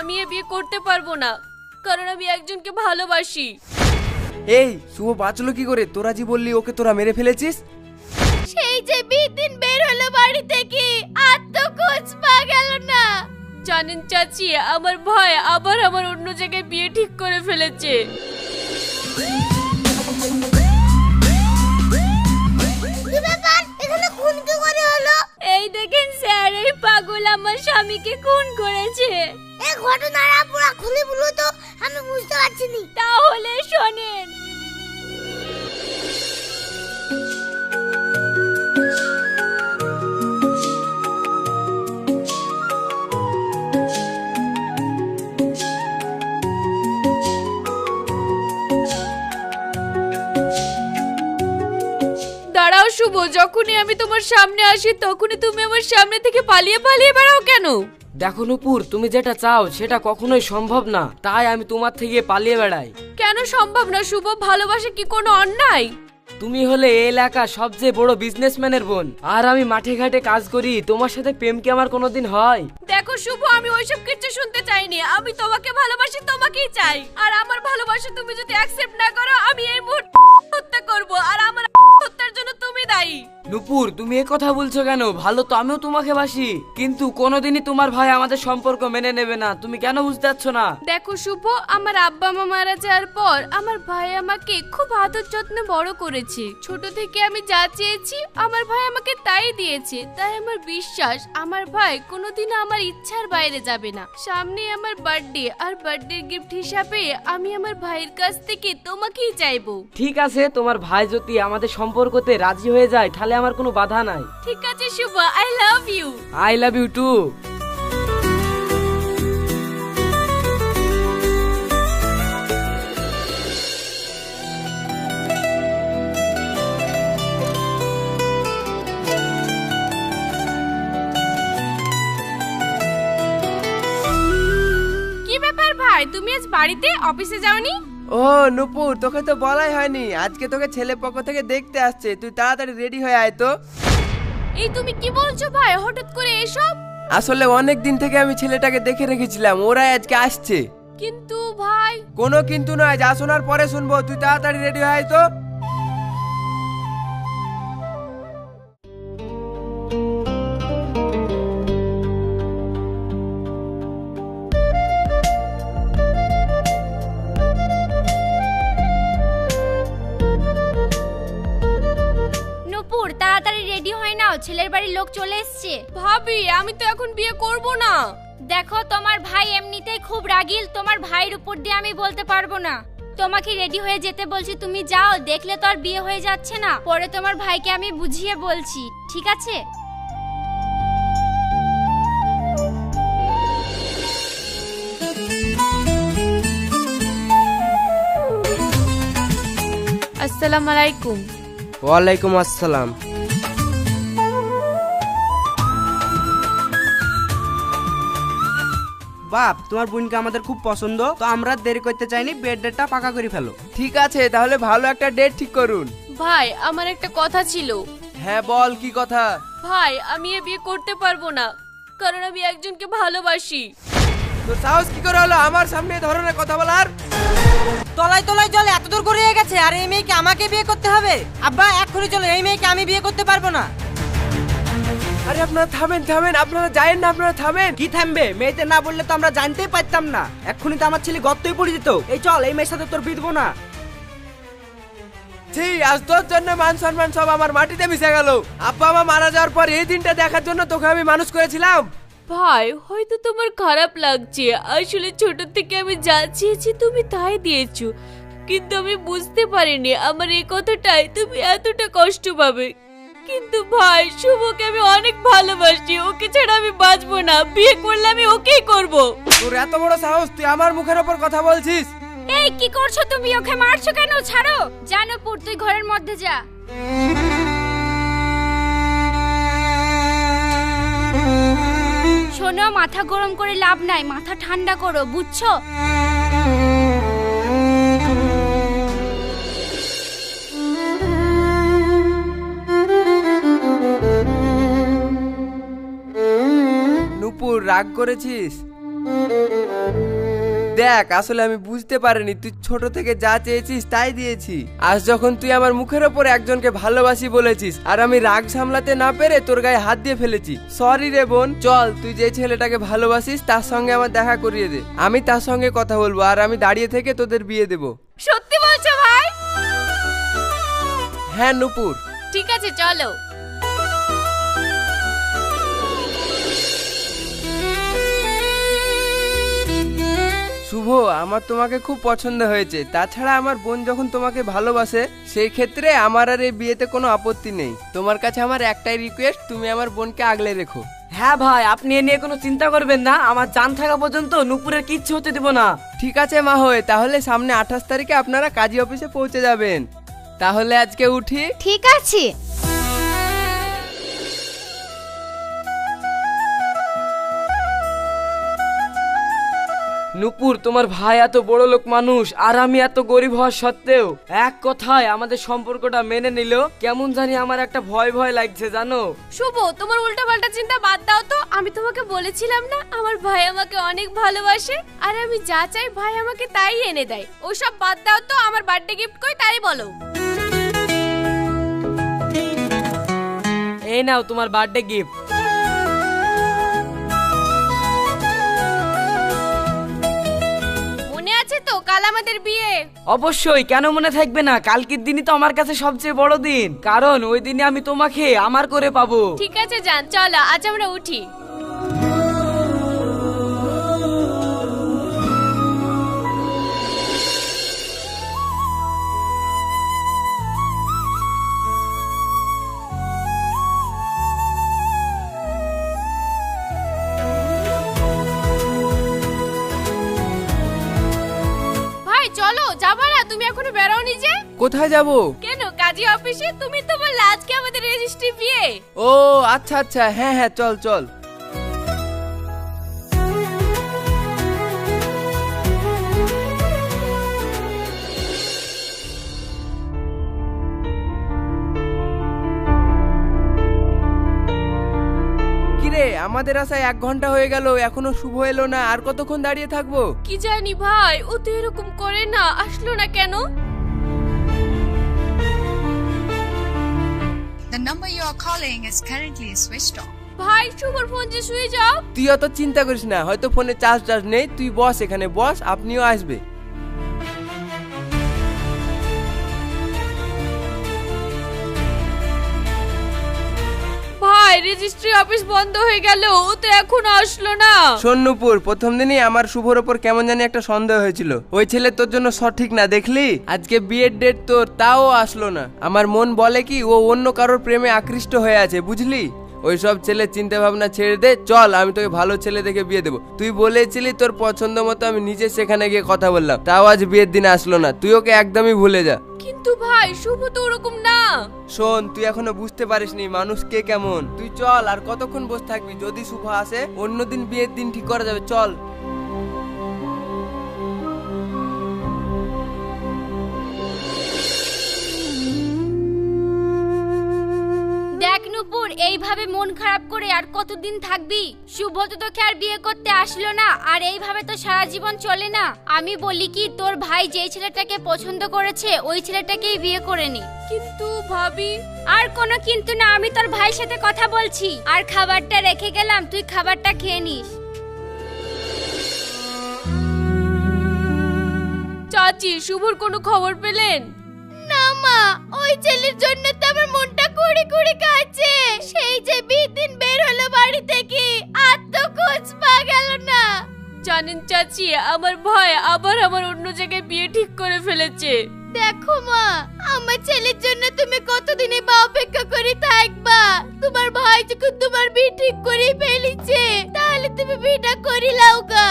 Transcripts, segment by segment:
আমি এ বিয়ে করতে পারব না কারণ আমি একজনকে ভালোবাসি। এই শুভ বাঁচলো কি করে? তোরা জি বললি ওকে তোরা মেরে ফেলেছিস? সেই যে বিদিন বের হলো বাড়ি থেকে আর তো খোঁজ পাওয়া গেল না। জানেন চাচি আমার ভয় আবার আমার অন্য জায়গায় বিয়ে ঠিক করে ফেলেছে। কি ব্যাপার? এখানে খুন কি করে হলো? এই দেখেন স্যার এই পাগল আমার স্বামীকে খুন করেছে। ঘটনাটা পুরো খুলে বলো তো আমি বুঝতে পারছি না। তাহলে শোনেন। শুভ যখনই আমি তোমার সামনে আসি তখনই তুমি আমার সামনে থেকে পালিয়ে পালিয়ে বেড়াও কেন? দেখো নুপুর তুমি যেটা চাও সেটা কখনোই সম্ভব না। তাই আমি তোমার থেকে পালিয়ে বেড়াই। কেন সম্ভব না শুভ? ভালোবাসা কি কোনো অন্যায়? তুমি হলে এই এলাকার সবচেয়ে বড় বিজনেসম্যানের বোন। আর আমি মাঠে ঘাটে কাজ করি তোমার সাথে প্রেম কি আমার কোনোদিন হয়? দেখো শুভ আমি ওইসব কিছু শুনতে চাইনি। আমি তোমাকে ভালোবাসি তোমাকেই চাই। আর আমার ভালোবাসা তুমি যদি অ্যাকসেপ্ট না করো আমি এই মুহূর্তে হত্যা করব। আর আমার হত্যার জন্য নুপুর তুমি এ কথা বলছো কেন? ভালো তো আমিও তোমাকে বাসি। কিন্তু কোনোদিনই তোমার ভাই আমাদের সম্পর্ক মেনে নেবে না। তুমি কেন বুঝতে পারছ না? দেখো শুভ আমার আব্বা মা মারা যাওয়ার পর আমার ভাই আমাকে খুব আদর যত্নে বড় করেছে। ছোট থেকে আমি যা চেয়েছি আমার ভাই আমাকে তাই দিয়েছে। তাই আমার বিশ্বাস আমার ভাই কোনোদিনও আমার ইচ্ছার বাইরে যাবে না। সামনে আমার বার্থডে আর বার্থডে গিফট হিসাবে আমি আমার ভাইয়ের কাছ থেকে তোমাকেই চাইব। ঠিক আছে তোমার ভাই যদি আমাদের সম্পর্কতে রাজি হয়ে যায় তাহলে আমার কোনো বাধা নাই। ঠিক আছে Shubho I love you I love you too কি ব্যাপার ভাই? তুমি আজ বাড়িতে? অফিসে যাওনি? ও নুপুর তোকে তো বলাই হয়নি। আজকে তোকে ছেলে পক্ষ থেকে দেখতে আসছে। তুই তাড়াতাড়ি রেডি হয়ে আয় তো। এই তুমি কি বলছো ভাই? হঠাৎ করে এসব? আসলে অনেক দিন থেকে আমি ছেলেটাকে দেখে রেখেছিলাম। ওরাই আজকে আসছে। কিন্তু ভাই কোনো কিন্তু নয় যা শোনার পরে শুনব। তুই তাড়াতাড়ি রেডি হয় আয় তো। রেডি হয় নাও ছেলের বাড়ির লোক চলে এসছে। ভাবি আমি তো এখন বিয়ে করব না। দেখো তোমার ভাই এমনিতেই খুব রাগিল তোমার ভাইয়ের উপর দিয়ে আমি বলতে পারব না। তোমাকে রেডি হয়ে যেতে বলছি তুমি যাও দেখলে তো আর বিয়ে হয়ে যাচ্ছে না। পরে তোমার ভাইকে আমি বুঝিয়ে বলছি ঠিক আছে? আসসালামু আলাইকুম। ওয়ালাইকুম আসসালাম। বাপ তোমার বোনকে আমাদের খুব পছন্দ তো আমরা দেরি করতে চাইনি বেড ডেটটা পাকা করে ফেলো। ঠিক আছে তাহলে ভালো একটা ডেট ঠিক করুন। ভাই আমার একটা কথা ছিল। হ্যাঁ বল কি কথা? ভাই আমি এ বিয়ে করতে পারব না কারণ আমি একজনকে ভালোবাসি। তো সাহস কি করে হলো? আমার সামনে ধরনের কথা বলার? তলায় তলায় জল এত দূর গড়িয়ে গেছে আর এই মেয়েকে আমাকে বিয়ে করতে হবে? আব্বা এক্ষুনি চলো এই মেয়েকে আমি বিয়ে করতে পারব না। আরে আপনারা থামেন থামেন আপনারা যায়েন না আপনারা থামেন। কি থামবে? মেয়েতে না বললে তো আমরা জানতেই পারতাম না। এক্ষুনি তো আমার ছেলে গর্তই পড়ে যেত। এই চল এই মেয়ের সাথে তোর বিধবো না। ছি আজ তোর জন্য মান সম্মান সব আমার মাটিতে মিশে গেল। আব্বা মা মারা যাওয়ার পর এই দিনটা দেখার জন্য তোকে আমি মানুষ করেছিলাম। ভাই হয়তো তোমার খারাপ লাগছে। আসলে ছোট থেকে আমি যা চেয়েছি তুমি তাই দিয়েছ। কিন্তু আমি বুঝতে পারিনি আমার এই কথাটাই তুমি এতটা কষ্ট পাবে। কিন্তু ভাই শুভকে আমি অনেক ভালোবাসি। ওকে ছাড়া আমি বাঁচবো না। বিয়ে করলে আমি ওকেই করব। তোর এত বড় সাহস তুই আমার মুখের ওপর কথা বলছিস? এই কি করছ তুমি? ওকে মারছো কেন? ছাড়ো। জানো পুর তুই ঘরের মধ্যে যা। শোনো মাথা গরম করে লাভ নাই। মাথা ঠান্ডা করো বুঝছ? রাগ করেছিস? দেখ আসলে আমি বুঝতে পারিনি তুই ছোট থেকে যা চেয়েছিস তাই দিয়েছি। আজ যখন তুই আমার মুখের ওপর একজনকে ভালোবাসি বলেছিস আর আমি রাগ সামলাতে না পেরে তোর গায়ে হাত দিয়ে ফেলেছি সরি রে বোন চল তুই যে ছেলেটাকে ভালোবাসিস তার সঙ্গে আমার দেখা করিয়ে দে। আমি তার সঙ্গে কথা বলব আর আমি দাঁড়িয়ে থেকে তোদের বিয়ে দেব। সত্যি বলছো ভাই? হ্যাঁ নুপুর। ঠিক আছে চলো। শুভ আমার তোমাকে খুব পছন্দ হয়েছে। তাছাড়া আমার বোন যখন তোমাকে ভালোবাসে সেই ক্ষেত্রে আমার আর এই বিয়েতে কোনো আপত্তি নেই। তোমার কাছে আমার একটাই রিকোয়েস্ট তুমি আমার বোনকে আগলে রেখো। হ্যাঁ ভাই আপনি এ নিয়ে কোনো চিন্তা করবেন না। আমার জান থাকা পর্যন্ত নুপুরের কিচ্ছু হতে দেব না। ঠিক আছে মা হয়ে তাহলে সামনে আঠাশ তারিখে আপনারা কাজী অফিসে পৌঁছে যাবেন। তাহলে আজকে উঠি। ঠিক আছে। নুপুর তোমার ভাই এত বড় লোক মানুষ আর আমি এত গরিব হওয়া সত্ত্বেও এক কথায় আমাদের সম্পর্কটা মেনে নিল। কেমন জানি আমার একটা ভয় ভয় লাগছে জানো? শুভ তোমার উল্টা পাল্টা চিন্তা বাদ দাও তো। আমি তোমাকে বলেছিলাম না আমার ভাই আমাকে অনেক ভালোবাসে আর আমি যা চাই ভাই আমাকে তাই এনে দেয়। ওসব বাদ দাও তো আমার বার্থডে গিফট কই তাই বলো। এই নাও তোমার বার্থডে গিফট কাল আমাদের বিয়ে। অবশ্যই কেন মনে থাকবে না? কালকের দিনই তো আমার কাছে সবচেয়ে বড় দিন। কারণ ওই দিনে আমি তোমাকে আমার করে পাবো। ঠিক আছে যান চলো আজ আমরা উঠি। কোথায় যাব? কেন কাজী অফিসে? তুমি তো বললে আজকে আমাদের রেজিস্ট্রি বিয়ে। ও আচ্ছা আচ্ছা হ্যাঁ হ্যাঁ চল চল। কিরে আমাদের আশায় এক ঘণ্টা হয়ে গেল এখনও শুভ এলো না আর কতক্ষণ দাঁড়িয়ে থাকব? কি জানি ভাই ও তো এরকম করে না আসলো না কেন? Number you are calling is currently switched off. ভাই শুভর ফোন যে শুয়ে যাও তুই অত চিন্তা করিস না হয়তো ফোনে চার্জ টার্জ নেই তুই বস এখানে বস আপনিও আসবে রেজিস্ট্রি অফিস বন্ধ হয়ে গেল, ও তো এখন আসলো না। সন্নুপুর, প্রথম দিনই আমার শুভর ওপর কেমন জানি একটা সন্দেহ হয়েছিল। ওই ছেলে তোর জন্য সঠিক না দেখলি? আজকে বিয়ের ডেট তোর, তাও আসলো না। আমার মন বলে কি, ও অন্য কারোর প্রেমে আকৃষ্ট হয়ে আছে, বুঝলি? ওই সব ছেলে চিন্তা ভাবনা ছেড়ে দে চল আমি তোকে ভালো ছেলে দেখে বিয়ে দেবো। তুই বলেছিলি তোর পছন্দ মতো আমি নিজে সেখানে গিয়ে কথা বললাম। তাও আজ বিয়ের দিন আসলো না তুই ওকে একদমই ভুলে যা। কিন্তু ভাই শুভ তো ওরকম না। শোন তুই এখনও বুঝতে পারিসনি মানুষ কে কেমন। তুই চল আর কতক্ষণ বসে থাকবি? যদি শুভ আসে অন্যদিন বিয়ের দিন ঠিক করা যাবে চল। এইভাবে মন খারাপ করে আর কতদিন থাকবি? শুভ তো তোকে আর বিয়ে করতে আসলো না, আর এইভাবে তো সারা জীবন চলে না। আমি বলি কি, তোর ভাই যেই ছেলেটাকে পছন্দ করেছে, ওই ছেলেটাকেই বিয়ে করে নি। কিন্তু ভাবি, আর কোনো কিন্তু না, আমি তোর ভাইয়ের সাথে কথা বলছি। আর খাবারটা রেখে গেলাম, তুই খাবারটা খেয়ে নিস। চাচি, শুভর কোনো খবর পেলেন? না মা ওই ছেলের জন্য তো আমার মনটা কুড়ি কুড়ি কাছে সেই যে দিন বের হলো বাড়ি থেকে আর তো খোঁজ পা গেল না। জানেন চাচি আমার ভাই আবার আমার অন্য জায়গায় বিয়ে ঠিক করে ফেলেছে। দেখো মা আমার ছেলের জন্য তুমি কতদিনে বা অপেক্ষা করে থাকবা? তোমার ভাই যখন তোমার বিয়ে ঠিক করে ফেলেছে তাহলে তুমি বিয়েটা করে লাওগা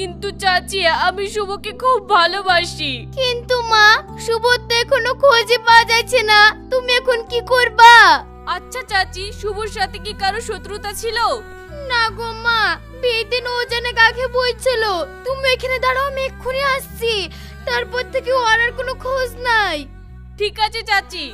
কিন্তু চাচি আমি শুভকে খুব ভালোবাসি। কিন্তু মা শুভ তো এখনও খোঁজে পাওয়া যাচ্ছে না। তুমি এখন কি করবা? আচ্ছা চাচি শুভর সাথে কি কারও শত্রুতা ছিল? না গো মা বিয়ের দিন ও জানে কাকে বইছিল তুমি এখানে দাঁড়াও আমি এক্ষুনি আসছি। তারপর থেকে ওর আর কোনো খোঁজ নাই। ঠিক আছে চাচি।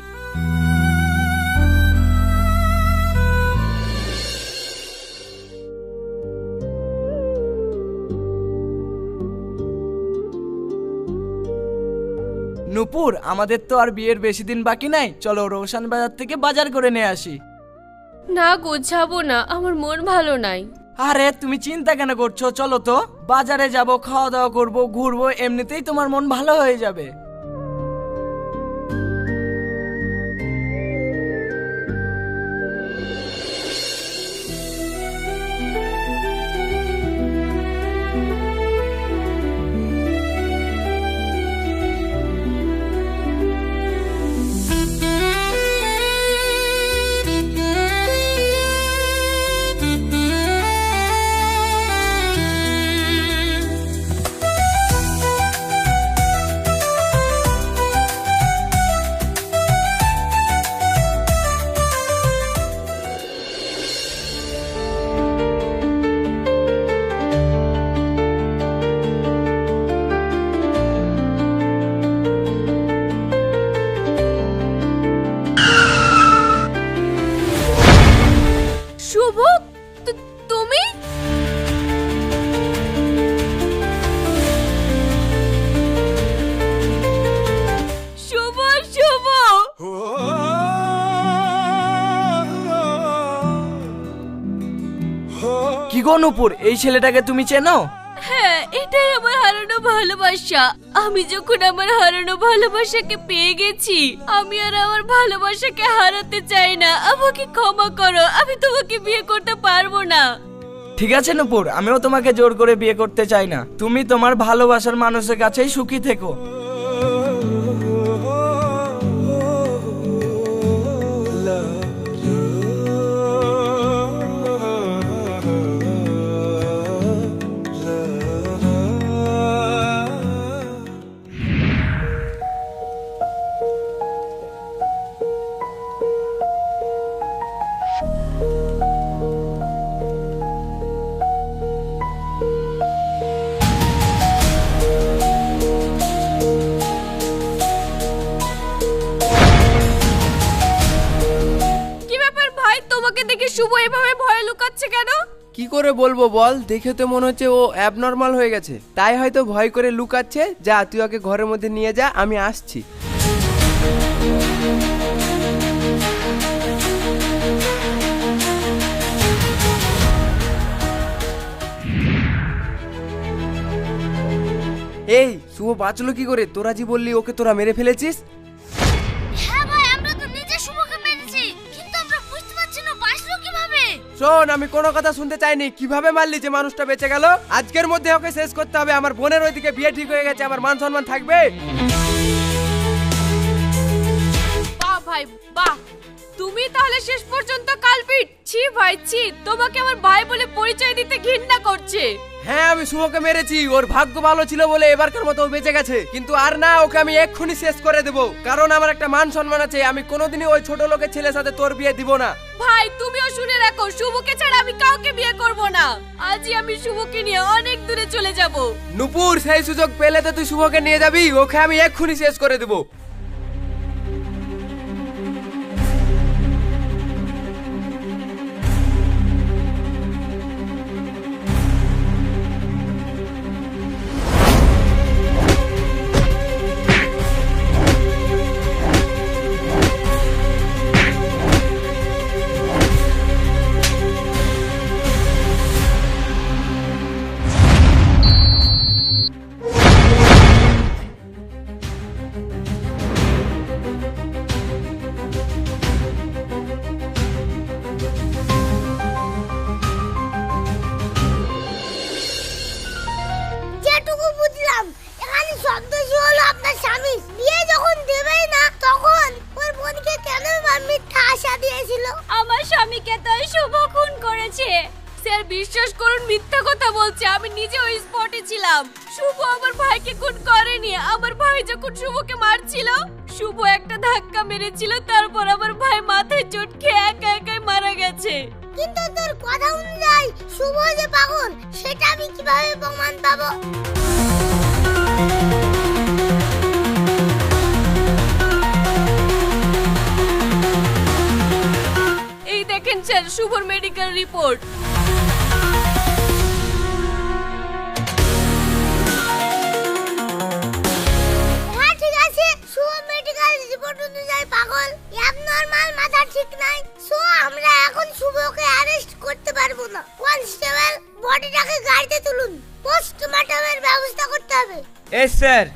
নুপুর আমাদের তো আর বিয়ের বেশি দিন বাকি নাই। চলো রোশান বাজার থেকে বাজার করে নিয়ে আসি। না গোছাবো না আমার মন ভালো নাই। আরে তুমি চিন্তা কেন করছ? চলো তো বাজারে যাব খাওয়া দাওয়া করব ঘুরবো এমনিতেই তোমার মন ভালো হয়ে যাবে। নুপুর এই ছেলেটাকে তুমি চেনো? হ্যাঁ এটাই আমার হারানো ভালোবাসা। আমি যখন আমার হারানো ভালোবাসাকে পেয়ে গেছি আমি আর আমার ভালোবাসাকে হারাতে চাই না। আমাকে ক্ষমা করো আমি তোমাকে বিয়ে করতে পারব না। ঠিক আছে নুপুর আমিও তোমাকে জোর করে বিয়ে করতে চাই না। তুমি তোমার ভালোবাসার মানুষের কাছেই সুখী থেকো। করে বলব বল, দেখে তো মনে হচ্ছে ও অ্যাবনর্মাল হয়ে গেছে। তাই হয়তো ভয় করে লুকাচ্ছে। যা, তুই ওকে ঘরের মধ্যে নিয়ে যা, আমি আসছি। এই, শুভ বাঁচলো কি করে? তোরা জি বললি ওকে তোরা মেরে ফেলেছিস? শোন, আমি কোনো কথা শুনতে চাইনি। কীভাবে মারলি যে মানুষটা বেঁচে গেল? আজকের মধ্যে ওকে শেষ করতে হবে। আমার বোনের ওইদিকে বিয়ে ঠিক হয়ে গেছে, আমার মান সম্মান থাকবে? বাহ ভাই, বাহ। তুমি তাহলে শেষ পর্যন্ত কালপিট। ছি ভাই ছি। তোমাকে আমার ভাই বলে পরিচয় দিতে ঘৃণা করছে। হ্যাঁ আমি শুভকে মেরেছি। ওর ভাগ্য ভালো ছিল বলে এবারকার মতো ও বেঁচে গেছে। কিন্তু আর না ওকে আমি এক্ষুনি শেষ করে দেবো। কারণ আমার একটা মান সম্মান আছে আমি কোনোদিনই ওই ছোট লোকের ছেলের সাথে তোর বিয়ে দিব না। ভাই তুমিও শুনে রাখো শুভকে ছাড়া আমি কাউকে বিয়ে করব না। আজই আমি শুভকে নিয়ে অনেক দূরে চলে যাব। নুপুর সেই সুযোগ পেলে তো তুই শুভকে নিয়ে যাবি। ওকে আমি এক্ষুনি শেষ করে দেবো। শুভ একটা ধাক্কা মেরেছিল তারপর আমার ভাই মাথায় চোট খেয়ে একা একাই মারা গেছে। কিন্তু তোর কথা অনুযায়ী শুভ যে পাগল সেটা আমি কীভাবে প্রমাণ পাবো? এই দেখেন স্যার শুভর medical report yes sir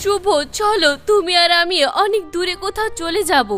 Shubho চলো তুমি আর আমি অনেক দূরে কোথাও চলে যাব।